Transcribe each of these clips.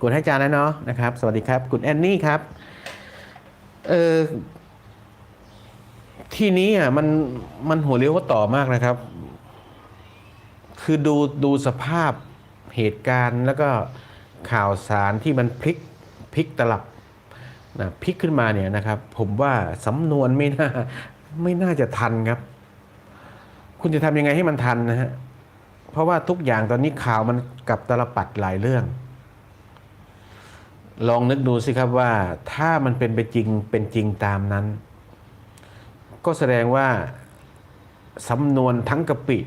กดให้จารย์แล้วเนาะนะครับ สวัสดีครับคุณแอนนี่ครับเออที่นี้อะมันมันหัวเลี้ยวหัวต่อมากนะครับ คือดูดูสภาพเหตุการณ์แล้วก็ข่าวสารที่มันพลิกพลิกตลับนะพลิกขึ้นมาเนี่ยนะครับ ผมว่าสำนวนไม่น่าไม่น่าจะทันครับ คุณจะทำยังไงให้มันทันนะฮะเพราะว่าทุกอย่างตอนนี้ข่าวมันกับตลปัดหลายเรื่อง ลองนึกดูสิครับว่าถ้ามันเป็นไปจริงเป็นจริงตามนั้น ก็แสดงว่าสำนวนทั้งกะปิ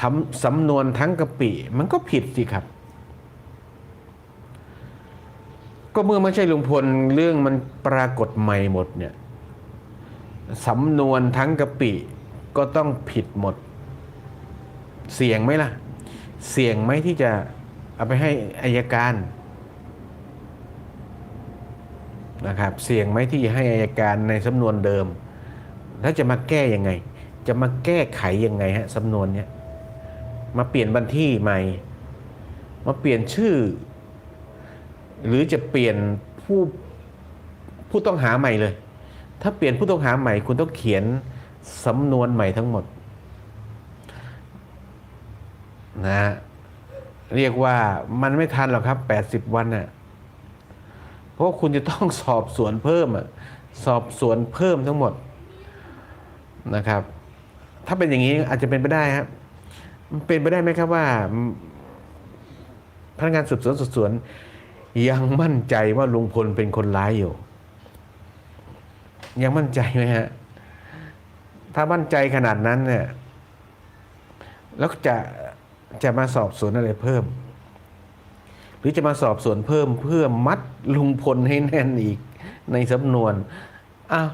ทำสำนวนทั้งกะปิ มันก็ผิดสิครับ ก็เมื่อไม่ใช่ลุงพลเรื่องมันปรากฏใหม่หมดเนี่ยสำนวนทั้งกะปิก็ต้องผิดหมด เสี่ยงไหมล่ะ เสี่ยงไหมที่จะเอาไปให้อายการ นะครับเสี่ยงไหมที่จะให้อายการในสำนวนเดิม แล้วจะมาแก้ยังไง จะมาแก้ไขยังไงฮะสำนวนเนี้ยมาเปลี่ยนบันที่ใหม่ มาเปลี่ยนชื่อ หรือจะเปลี่ยนผู้ผู้ต้องหาใหม่เลย ถ้าเปลี่ยนผู้ต้องหาใหม่ คุณต้องเขียนสำนวนใหม่ทั้งหมดนะฮะเรียกว่ามันไม่ทันหรอกครับ 80 วันน่ะ ราะคุณจะต้องสอบสวนเพิ่มอะสอบสวนเพิ่มทั้งหมดนะครับ ถ้าเป็นอย่างนี้อาจจะเป็นไปได้ครับเป็นไปได้ไหมครับว่าพนักงานสืบสวนสอบสวน ยังมั่นใจว่าลุงพลเป็นคนร้ายอยู่ ยังมั่นใจไหมฮะถ้ามั่นใจขนาดนั้นเนี่ยแล้วจะจะมาสอบสวนอะไรเพิ่ม หรือจะมาสอบสวนเพิ่มเพื่อมัดลุงพลให้แน่นอีกในสำนวนอ้าว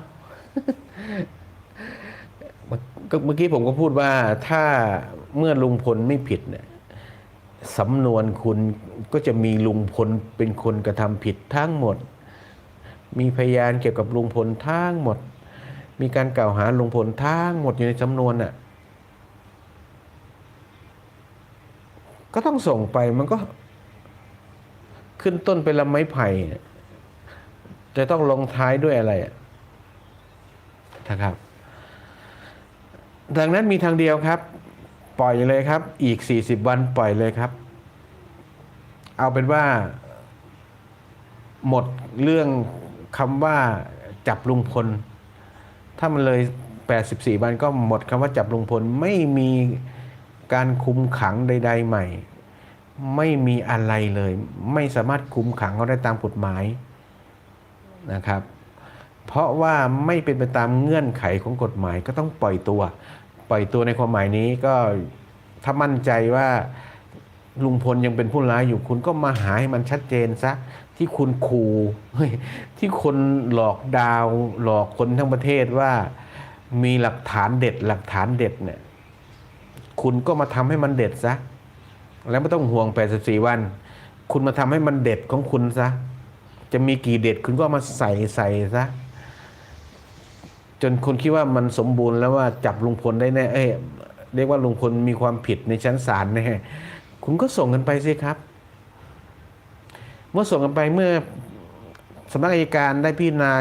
ก็เมื่อกี้ผมก็พูดว่าถ้าเมื่อลุงพลไม่ผิดเนี่ยสำนวนคุณก็จะมีลุงพลเป็นคนกระทำผิดทั้งหมด มีพยานเกี่ยวกับลุงพลทั้งหมด มีการกล่าวหาลุงพลทั้งหมดอยู่ในสำนวนน่ะก็ต้องส่งไปมันก็ ขึ้นต้นเป็นลำไม้ไผ่จะต้องลงท้ายด้วยอะไรนะครับ ดังนั้นมีทางเดียวครับ ปล่อยเลยครับ อีก 40 วันปล่อยเลยครับ เอาเป็นว่า หมดเรื่องคำว่าจับลุงพล ถ้ามันเลย 84 วันก็หมดคำว่าจับลุงพล ไม่มีการคุมขังใด ๆ ใหม่ ไม่มีอะไรเลย ไม่สามารถคุมขังเขาได้ตามกฎหมายนะครับ เพราะว่าไม่เป็นไปตามเงื่อนไขของกฎหมายก็ต้องปล่อยตัว ปล่อยตัวในความหมายนี้ก็ถ้ามั่นใจว่าลุงพลยังเป็นผู้ร้ายอยู่คุณก็มาหาให้มันชัดเจนซะที่คุณขู่ที่คนหลอกดาว หลอกคนทั้งประเทศว่ามีหลักฐานเด็ด หลักฐานเด็ดเนี่ยคุณก็มาทำให้มันเด็ดซะ แล้วไม่ต้องห่วง 84 วัน คุณมาทำให้มันเด็ดของคุณซะ จะมีกี่เด็ดคุณก็ามาใส่ใส่ซะ จนคุณคิดว่ามันสมบูรณ์แล้วว่าจับลุงพลได้แน่ เอ้ยเรียกว่าลุงพลมีความผิดในชั้นศาลแน่คุณก็ส่งกันไปสิครับ เมื่อส่งกันไปเมื่อสำนักอัยการได้พิจารณา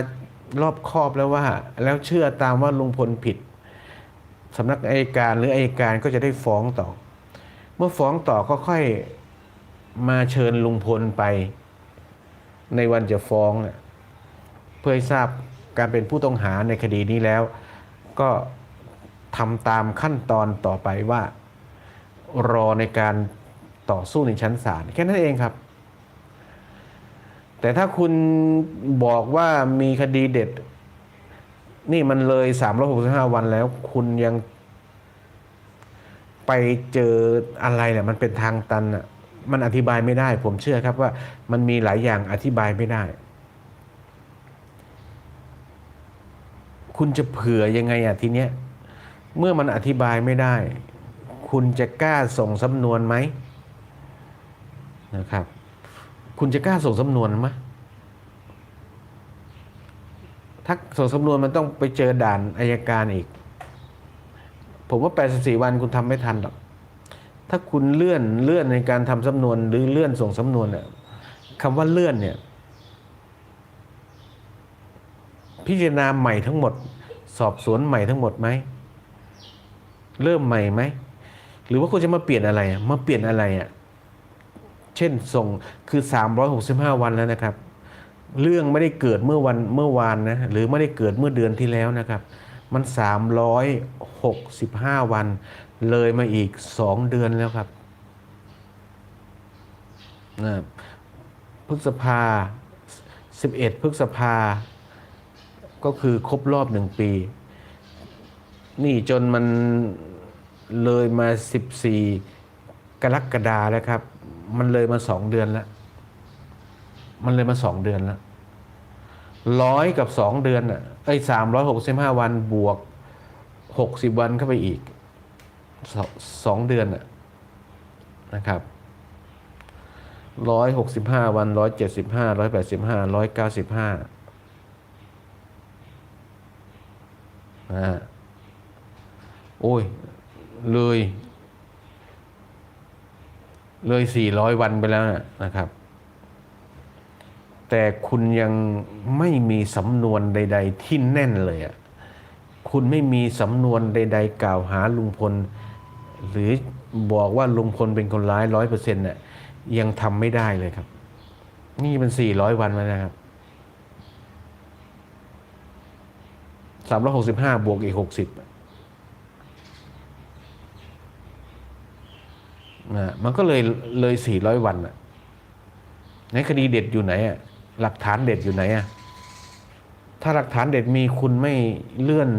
รอบคอบแล้วว่า แล้วเชื่อตามว่าลุงพลผิดสำนักอัยการหรืออัยการก็จะได้ฟ้องต่อ เมื่อฟ้องต่อก็ค่อยมาเชิญลุงพลไป ในวันจะฟ้องเพื่อให้ทราบการเป็นผู้ต้องหาในคดีนี้แล้ว ก็ทำตามขั้นตอนต่อไปว่า รอในการต่อสู้ในชั้นศาลแค่นั้นเองครับ แต่ถ้าคุณบอกว่ามีคดีเด็ด นี่มันเลย 365 วันแล้ว คุณยัง ไปเจออะไรเนี่ยมันเป็นทางตันอะมันอธิบายไม่ได้ ผมเชื่อครับว่ามันมีหลายอย่างอธิบายไม่ได้ คุณจะเผื่อยังไงอะทีเนี้ยเมื่อมันอธิบายไม่ได้ คุณจะกล้าส่งสำนวนไหมนะครับ คุณจะกล้าส่งสำนวนไหมถ้าส่งสำนวนมันต้องไปเจอด่านอายการอีก ผมว่า 84 วันคุณทำไม่ทันหรอก ถ้าคุณเลื่อนเลื่อนในการทำสำนวนหรือเลื่อนส่งสำนวนเนี่ยคำว่าเลื่อนเนี่ย พิจารณาใหม่ทั้งหมด สอบสวนใหม่ทั้งหมดไหม เริ่มใหม่ไหม หรือว่าคุณจะมาเปลี่ยนอะไร มาเปลี่ยนอะไรอะ เช่นส่งคือ 365 วันแล้วนะครับ เรื่องไม่ได้เกิดเมื่อวันเมื่อวานนะ หรือไม่ได้เกิดเมื่อเดือนที่แล้วนะครับ มัน 365 วัน เลยมาอีก 2 เดือนแล้วครับนะพฤษภา 11 พฤษภา ก็คือครบรอบหนึ่งปี นี่จนมันเลยมา 14 กรกฎาแล้วครับ มันเลยมาสองเดือนแล้ว มันเลยมาสองเดือนแล้วร้อยกับสองเดือนอะ ไอ้สามร้อยหกสิบห้าวันบวกหกสิบวันเข้าไปอีกสองสองเดือนอะนะครับร้อยหกสิบห้าวันร้อยเจ็ดสิบห้าร้อยแปดสิบห้าร้อยเก้าสิบห้าอ่าโอ้ย เลย เลยสี่ร้อยวันไปแล้วนะครับ แต่คุณยังไม่มีสำนวนใด ๆ ที่แน่นเลยอะคุณไม่มีสำนวนใด ๆ กล่าวหาลุงพล หรือบอกว่าลุงพลเป็นคนร้ายร้อยเปอร์เซ็นต์น่ะยังทำไม่ได้เลยครับ นี่มันสี่ร้อยวันแล้วนะครับสามร้อยหกสิบห้าบวกอีกหกสิบนะมันก็เลยเลยสี่ร้อยวันอะไหนคดีเด็ดอยู่ไหนอะ หลักฐานเด็ดอยู่ไหนอะถ้าหลักฐานเด็ดมีคุณไม่เลื่อน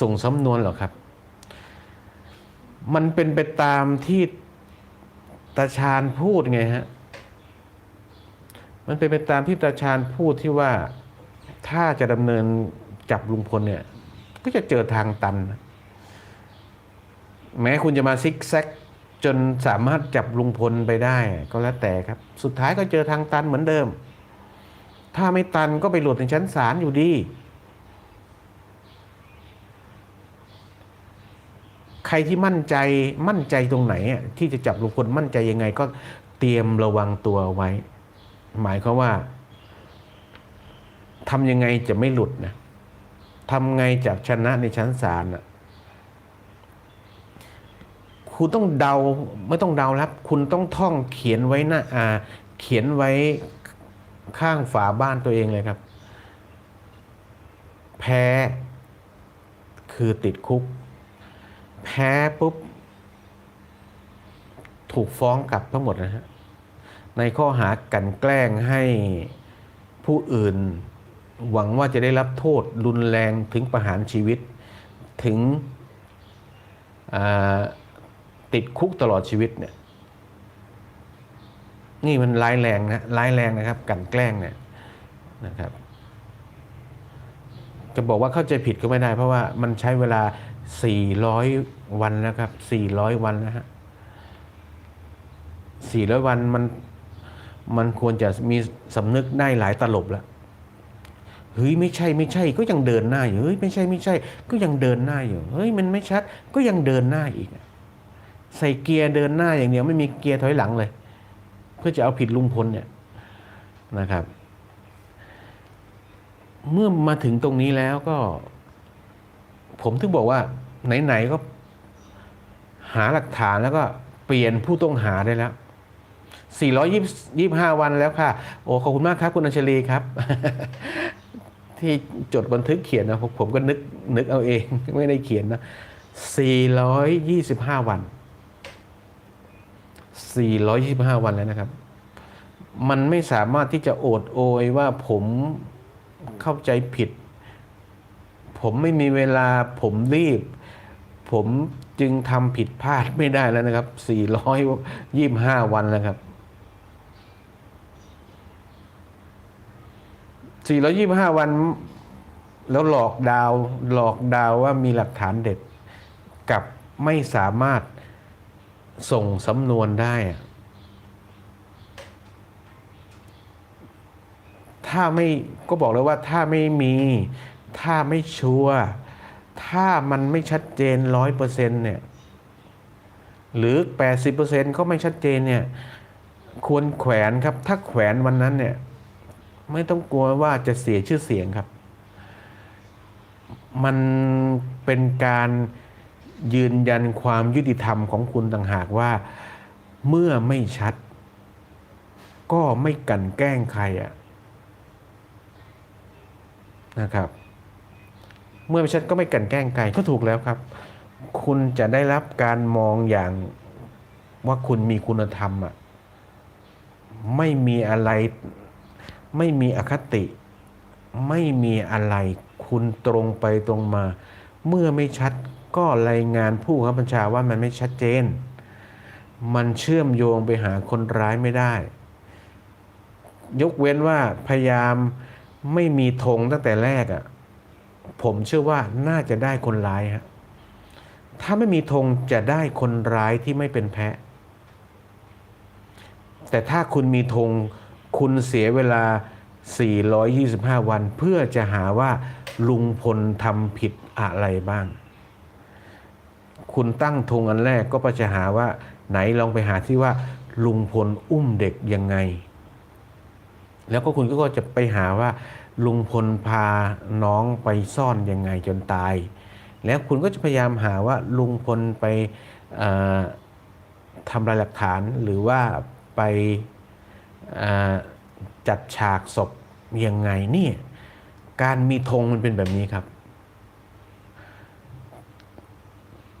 ส่งสำนวนหรอครับ มันเป็นไปตามที่ตาชาญพูดไงฮะ มันเป็นไปตามที่ตาชาญพูดที่ว่าถ้าจะดำเนินจับลุงพลเนี่ย ก็จะเจอทางตัน แม้คุณจะมาซิกแซกจนสามารถจับลุงพลไปได้ ก็แล้วแต่ครับ สุดท้ายก็เจอทางตันเหมือนเดิม ถ้าไม่ตันก็ไปหลุดในชั้นศาลอยู่ดี ใครที่มั่นใจมั่นใจตรงไหน ที่จะจับลุงพลมั่นใจยังไงก็เตรียมระวังตัวไว้ หมายความว่าทำยังไงจะไม่หลุดนะทำไงจะชนะในชั้นศาลนะคุณต้องเดาไม่ต้องเดาครับ คุณต้องท่องเขียนไว้น้าอ่าเขียนไว้ ข้างฝาบ้านตัวเองเลยครับ แพ้คือติดคุก แพ้ปุ๊บ ถูกฟ้องกลับทั้งหมดนะฮะในข้อหากันแกล้งให้ผู้อื่นหวังว่าจะได้รับโทษรุนแรงถึงประหารชีวิตถึงติดคุกตลอดชีวิตเนี่ย นี่มันร้ายแรงนะร้ายแรงนะครับกันแกล้งเนี่ยนะครับ จะบอกว่าเข้าใจผิดก็ไม่ได้ เพราะว่ามันใช้เวลา 400 วันนะครับ 400 วันนะฮะ400 วันมันมันควรจะมีสำนึกได้หลายตลบแล้วเฮ้ยไม่ใช่ไม่ใช่ก็ยังเดินหน้าอยู่เฮ้ยไม่ใช่ไม่ใช่ ก็ยังเดินหน้าอยู่เฮ้ยมันไม่ชัดก็ยังเดินหน้าอีก ใส่เกียร์เดินหน้าอย่างเดียวไม่มีเกียร์ถอยหลังเลย พื่อจะเอาผิดลุงพลเนี่ยนะครับ เมื่อมาถึงตรงนี้แล้วก็ ผมถึงบอกว่า ไหนๆก็หาหลักฐานแล้วก็เปลี่ยนผู้ต้องหาได้แล้ว 425 วันแล้วค่ะ โอ้ขอบคุณมากครับ คุณอัญชลีครับ ที่จดบันทึกเขียนนะผมผมก็นึกนึกเอาเอง ไม่ได้เขียนนะ 425 วัน 425 วันแล้วนะครับ มันไม่สามารถที่จะโอดโอยว่าผมเข้าใจผิด ผมไม่มีเวลาผมรีบ ผมจึงทำผิดพลาดไม่ได้แล้วนะครับ 425 วันแล้วครับ425 วันแล้วหลอกดาวหลอกดาวว่ามีหลักฐานเด็ดกับไม่สามารถ ส่งสำนวนได้ ถ้าไม่ก็บอกเลยว่าถ้าไม่มี ถ้าไม่ชัวร์ถ้ามันไม่ชัดเจนร้อยเปอร์เซ็นเนี่ย หรือแปดสิบเปอร์เซ็นก็ไม่ชัดเจนเนี่ย ควรแขวนครับ ถ้าแขวนวันนั้นเนี่ย ไม่ต้องกลัวว่าจะเสียชื่อเสียงครับ มันเป็นการ ยืนยันความยุติธรรมของคุณต่างหากว่า เมื่อไม่ชัด ก็ไม่กลันแกล้งใครอะนะครับ เมื่อไม่ชัดก็ไม่กลันแกล้งใครก็ถูกแล้วครับ คุณจะได้รับการมองอย่างว่าคุณมีคุณธรรมอะไม่มีอะไร ไม่มีอคติ ไม่มีอะไร คุณตรงไปตรงมา เมื่อไม่ชัด ก็รายงานผู้ขับบัญชาว่ามันไม่ชัดเจน มันเชื่อมโยงไปหาคนร้ายไม่ได้ ยกเว้นว่าพยายามไม่มีธงตั้งแต่แรกอะ่ะผมเชื่อว่าน่าจะได้คนร้ายฮะถ้าไม่มีธงจะได้คนร้ายที่ไม่เป็นแพะ แต่ถ้าคุณมีธงคุณเสียเวลา 425 วัน เพื่อจะหาว่าลุงพลทำผิดอะไรบ้าง คุณตั้งธงอันแรกก็ไปจะหาว่า ไหนลองไปหาที่ว่า ลุงพลอุ้มเด็กยังไง แล้วก็คุณก็จะไปหาว่า ลุงพลพาน้องไปซ่อนยังไงจนตาย แล้วคุณก็จะพยายามหาว่า ลุงพลไปทำลายหลักฐานหรือว่าไปจัดฉากศพยังไงนี่การมีธงมันเป็นแบบนี้ครับ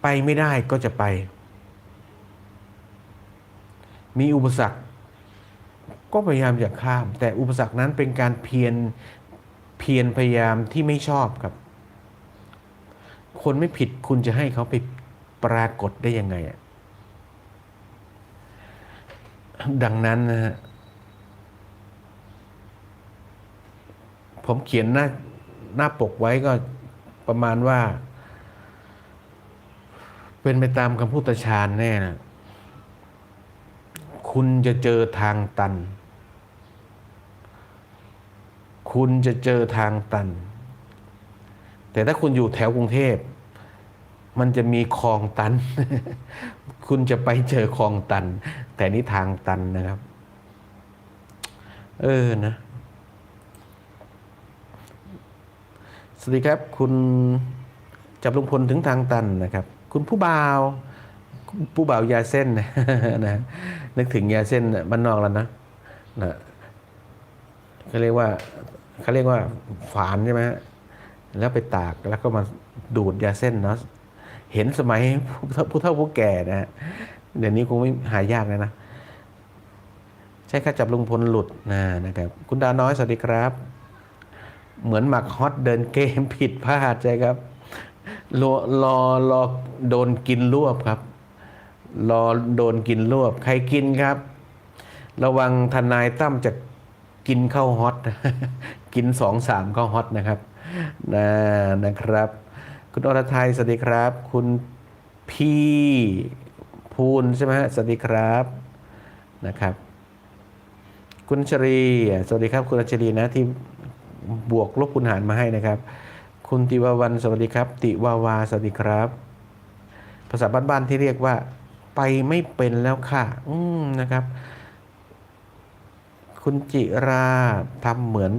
ไปไม่ได้ก็จะไป มีอุปสรรค ก็พยายามจะข้าม แต่อุปสรรคนั้นเป็นการเพียรเพียรพยายามที่ไม่ชอบครับ คนไม่ผิดคุณจะให้เขาไปปรากฏได้ยังไงอะดังนั้นนะฮะผมเขียนหน้าหน้าปกไว้ก็ประมาณว่า เป็นไปตามคำพูดตาชาญแน่นะคุณจะเจอทางตัน คุณจะเจอทางตัน แต่ถ้าคุณอยู่แถวกรุงเทพ มันจะมีคลองตัน คุณจะไปเจอคลองตัน แต่นี่ทางตันนะครับ เออนะ สวัสดีครับ คุณจับลุงพลถึงทางตันนะครับ คุณผู้บ่าวผู้บ่าวยาเส้นนะนึกถึงยาเส้นบ้านนอกแล้วนะนะเขาเรียกว่าเขาเรียกว่าฝานใช่ไหมแล้วไปตากแล้วก็มาดูดยาเส้นเนาะเห็นสมัยผู้เฒ่าผู้แก่นะฮะเดี๋ยวนี้คงไม่หายากเลยนะ ใช่ค่ะจับลุงพลหลุดนะนะครับ คุณดาน้อยสวัสดีครับ เหมือนหมักฮอตเดินเกมผิดพลาดใช่ครับ รอรอรอโดนกินรวบครับ รอโดนกินรวบ ใครกินครับ ระวังทนายตั้มจะกินข้าวฮอต กินสองสามข้าวฮอตนะครับนะนะครับ คุณอรไทยสวัสดีครับ คุณพี่ภูลใช่ไหมฮะสวัสดีครับนะครับ คุณชรี สวัสดีครับ คุณชรีนะที่บวกลบคูณหารมาให้นะครับ คุณติวาวันสวัสดีครับ ติวาวาสวัสดีครับ ภาษาบ้านๆที่เรียกว่า ไปไม่เป็นแล้วค่ะ อืมนะครับ คุณจิราทำเหมือน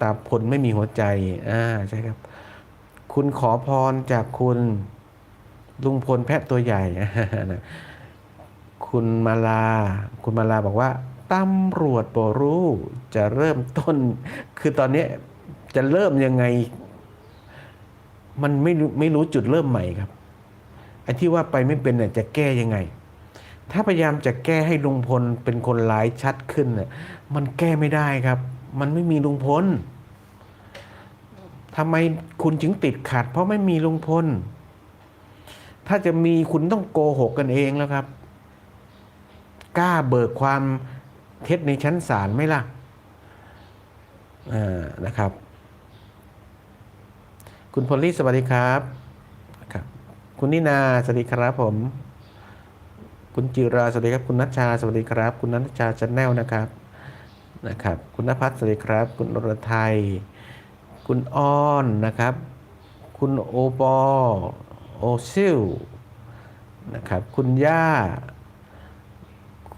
ตาพลไม่มีหัวใจ อ่าใช่ครับ คุณขอพรจากคุณลุงพลแพะตัวใหญ่นะคุณมาลา คุณมาลาบอกว่าตำรวจโปรู้ จะเริ่มต้น คือตอนนี้จะเริ่มยังไง มันไม่รู้ไม่รู้จุดเริ่มใหม่ครับไอ้ที่ว่าไปไม่เป็นเนี่ยจะแก้ยังไง ถ้าพยายามจะแก้ให้ลุงพลเป็นคนร้ายชัดขึ้นเนี่ยมันแก้ไม่ได้ครับ มันไม่มีลุงพลทำไมคุณจึงติดขัด เพราะไม่มีลุงพล ถ้าจะมีคุณต้องโกหกกันเองแล้วครับ กล้าเบิกความเท็จในชั้นศาลไหมล่ะอ่านะครับ คุณพลลี่สวัสดีครับครับ คุณนินาสวัสดีครับผม คุณจิราสวัสดีครับ คุณนัชชาสวัสดีครับ คุณนัชชาชาแนลนะครับนะครับ คุณนภัสสวัสดีครับ คุณนรไทย คุณอ้อนนะครับ คุณโอปอโอซิลนะครับ คุณย่า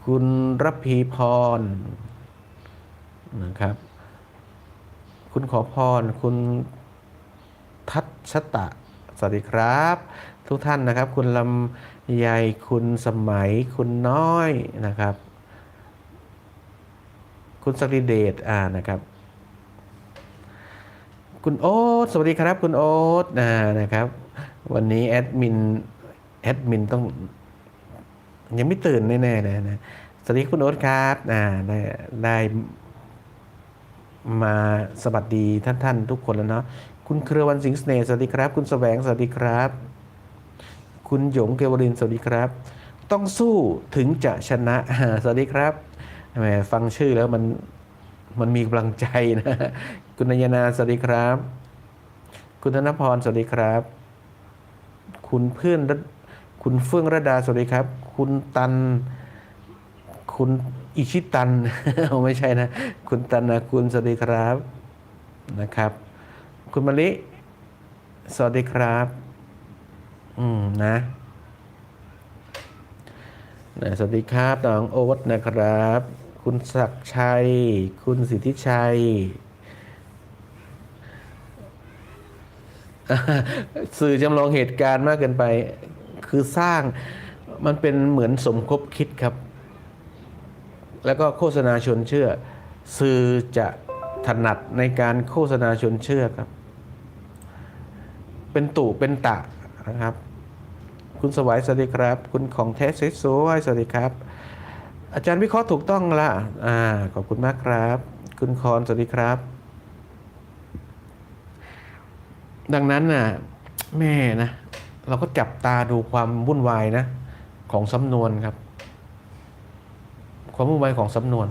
คุณรพีพรนะครับ คุณขอพร คุณ ทัศตะ สวัสดีครับ ทุกท่านนะครับ คุณลำไยคุณสมัยคุณน้อยนะครับ คุณสกิเดชอ่านะครับ คุณโอ๊ตสวัสดีครับ คุณโอ๊ตอ่านะครับ วันนี้แอดมินแอดมินต้อง ยังไม่ตื่นแน่ๆเลยนะสวัสดีคุณโอ๊ตครับอ่าได้ได้มาสวัสดีท่านท่านๆทุกคนแล้วเนาะ คุณเครือวันสิงห์เสน่ห์สวัสดีครับ คุณแสวงสวัสดีครับ คุณหยงเกวรินสวัสดีครับ ต้องสู้ถึงจะชนะสวัสดีครับแหมฟังชื่อแล้วมันมันมีกำลังใจนะคุณนายนาสวัสดีครับ คุณธนพรสวัสดีครับ คุณเพื่อนคุณเฟื่องระดาสวัสดีครับ คุณตัน คุณอิชิตันไม่ใช่นะ คุณตันนะคุณสวัสดีครับนะครับ คุณมะลิ สวัสดีครับ อืมนะนะสวัสดีครับน้องโอ๊ตนะครับ คุณศักชัย คุณสิทธิชัย สื่อจำลองเหตุการณ์มากเกินไป คือสร้างมันเป็นเหมือนสมคบคิดครับ แล้วก็โฆษณาชวนเชื่อ สื่อจะถนัดในการโฆษณาชวนเชื่อครับ เป็นตู่เป็นตะนะครับ คุณสวัยสวัสดีครับ คุณของแท้สวยๆสวัสดีครับ อาจารย์วิเคราะห์ถูกต้องละอ่าขอบคุณมากครับ คุณคอนสวัสดีครับ ดังนั้นน่ะแม่นะเราก็จับตาดูความวุ่นวายนะ ของสำนวนครับ ความวุ่นวายของสำนวน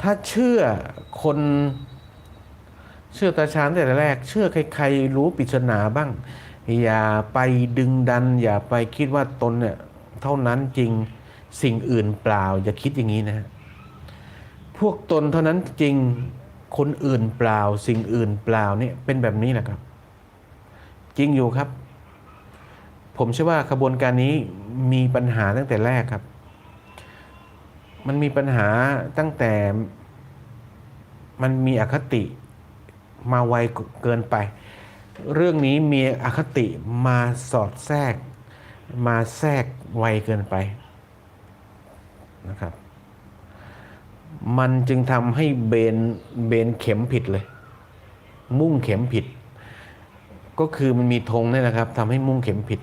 ถ้าเชื่อคน เชื่อตาชานแต่แรก เชื่อใครๆรู้ปริศนาบ้าง อย่าไปดึงดัน อย่าไปคิดว่าตนเนี่ยเท่านั้นจริงสิ่งอื่นเปล่า อย่าคิดอย่างนี้นะฮะพวกตนเท่านั้นจริงคนอื่นเปล่า สิ่งอื่นเปล่าเนี่ยเป็นแบบนี้แหละครับ จริงอยู่ครับ ผมเชื่อว่าขบวนการนี้มีปัญหาตั้งแต่แรกครับ มันมีปัญหาตั้งแต่มันมีอคติ มาไวเกินไป เรื่องนี้มีอคติมาสอดแทรก มาแทรกไวเกินไปนะครับ มันจึงทำให้เบนเบนเข็มผิดเลย มุ่งเข็มผิด ก็คือมันมีธงนี่นะครับทำให้มุ่งเข็มผิด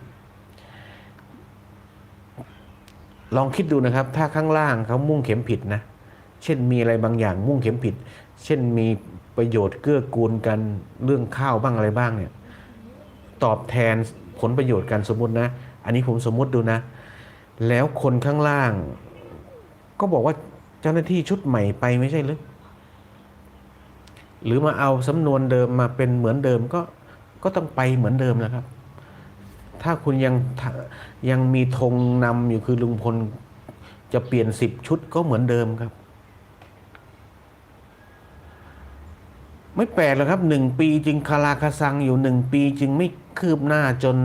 ลองคิดดูนะครับ ถ้าข้างล่างเขามุ่งเข็มผิดนะเช่นมีอะไรบางอย่างมุ่งเข็มผิด เช่นมี ประโยชน์เกื้อกูลกันเรื่องข้าวบ้างอะไรบ้างเนี่ยตอบแทนผลประโยชน์กันสมมตินะ อันนี้ผมสมมติดูนะ แล้วคนข้างล่าง ก็บอกว่าเจ้าหน้าที่ชุดใหม่ไปไม่ใช่หรือหรือมาเอาสำนวนเดิมมาเป็นเหมือนเดิมก็ก็ต้องไปเหมือนเดิมนะครับ ถ้าคุณยังยังมีธงนำอยู่คือลุงพลจะเปลี่ยนสิบชุดก็เหมือนเดิมครับ ไม่แปลกหรอกครับหนึ่งปีจึงคาราคาซังอยู่หนึ่งปีจึงไม่คืบหน้าจน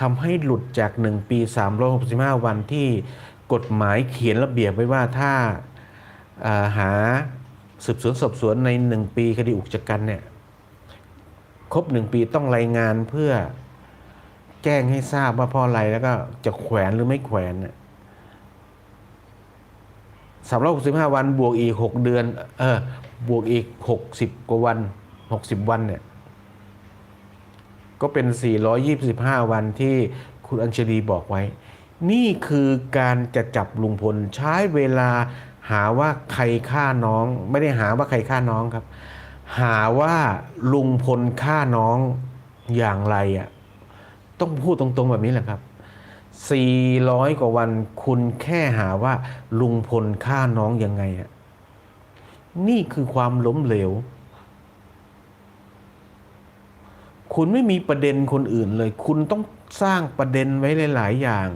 ทำให้หลุดจากหนึ่งปีสามร้อยหกสิบห้าวันที่กฎหมายเขียนระเบียบไว้ว่าถ้าาหาสืบสวนสอบสวนในหนึ่งปีคดีอุกชะกันเนี่ยครบหนึ่งปีต้องรายงานเพื่อแจ้งให้ทราบว่าเพราะอะไรแล้วก็จะแขวนหรือไม่แขวน สามร้อยหกสิบห้าวันบวกอีกหกเดือน เออบวกอีกหกสิบกว่าวันหกสิบวันเนี่ย ก็เป็น425วันที่คุณอัญชลีบอกไว้ นี่คือการจะจับลุงพลใช้เวลาหาว่าใครฆ่าน้อง ไม่ได้หาว่าใครฆ่าน้องครับ หาว่าลุงพลฆ่าน้องอย่างไรอะต้องพูดตรงๆแบบนี้แหละครับ 400 กว่าวัน คุณแค่หาว่า ลุงพลฆ่าน้องยังไงอะนี่คือความล้มเหลว คุณไม่มีประเด็นคนอื่นเลย คุณต้องสร้างประเด็นไว้หลาย ๆ อย่าง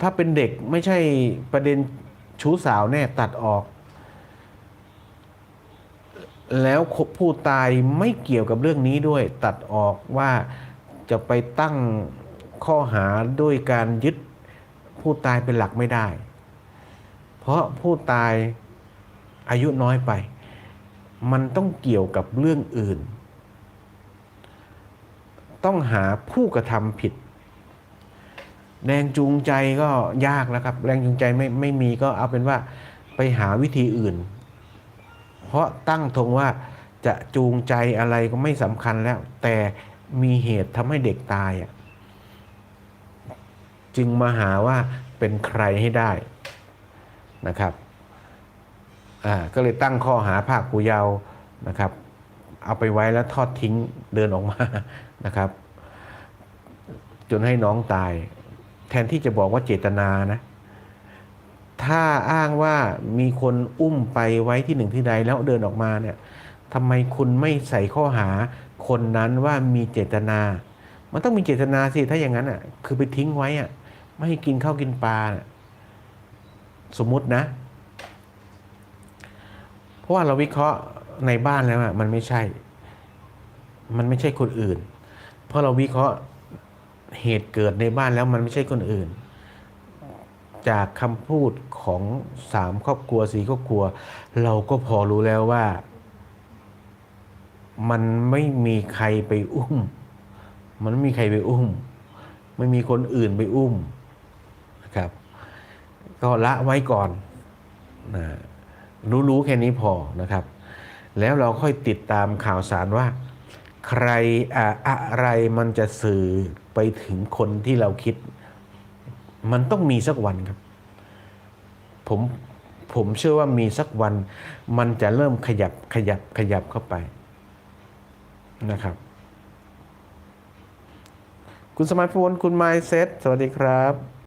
ถ้าเป็นเด็กไม่ใช่ประเด็นชู้สาวแน่ตัดออก แล้วผู้ตายไม่เกี่ยวกับเรื่องนี้ด้วย ตัดออกว่า จะไปตั้งข้อหาด้วยการยึดผู้ตายเป็นหลักไม่ได้ เพราะผู้ตายอายุน้อยไป มันต้องเกี่ยวกับเรื่องอื่น ต้องหาผู้กระทำผิด แรงจูงใจก็ยากแล้วครับ แรงจูงใจไม่ไม่มีก็เอาเป็นว่าไปหาวิธีอื่น เพราะตั้งธงว่าจะจูงใจอะไรก็ไม่สำคัญแล้ว แต่ มีเหตุทำให้เด็กตายอะจึงมาหาว่าเป็นใครให้ได้นะครับอ่าก็เลยตั้งข้อหาภาคผู้เยาว์นะครับ เอาไปไว้แล้วทอดทิ้งเดินออกมานะครับ จนให้น้องตาย แทนที่จะบอกว่าเจตนานะถ้าอ้างว่ามีคนอุ้มไปไว้ที่หนึ่งที่ใดแล้วเดินออกมาเนี่ยทำไมคุณไม่ใส่ข้อหา คนนั้นว่ามีเจตนา มันต้องมีเจตนาสิถ้าอย่างนั้นอะ คือไปทิ้งไว้อะ ไม่ให้กินข้าวกินปลาสมมุตินะ เพราะว่าเราวิเคราะห์ในบ้านแล้วอะมันไม่ใช่ มันไม่ใช่คนอื่น เพราะเราวิเคราะห์เหตุเกิดในบ้านแล้วมันไม่ใช่คนอื่น จากคำพูดของสามครอบครัวสี่ครอบครัว เราก็พอรู้แล้วว่า มันไม่มีใครไปอุ้ม มันไม่มีใครไปอุ้ม ไม่มีคนอื่นไปอุ้มนะครับ ก็ละไว้ก่อนนะรู้ๆแค่นี้พอนะครับ แล้วเราค่อยติดตามข่าวสารว่า ใครอะอะไรมันจะสื่อไปถึงคนที่เราคิด มันต้องมีสักวันครับ ผมผมเชื่อว่ามีสักวัน มันจะเริ่มขยับขยับขยับเข้าไป นะครับ คุณสมาร์ทโฟนคุณไมเซ็ตสวัสดีครับ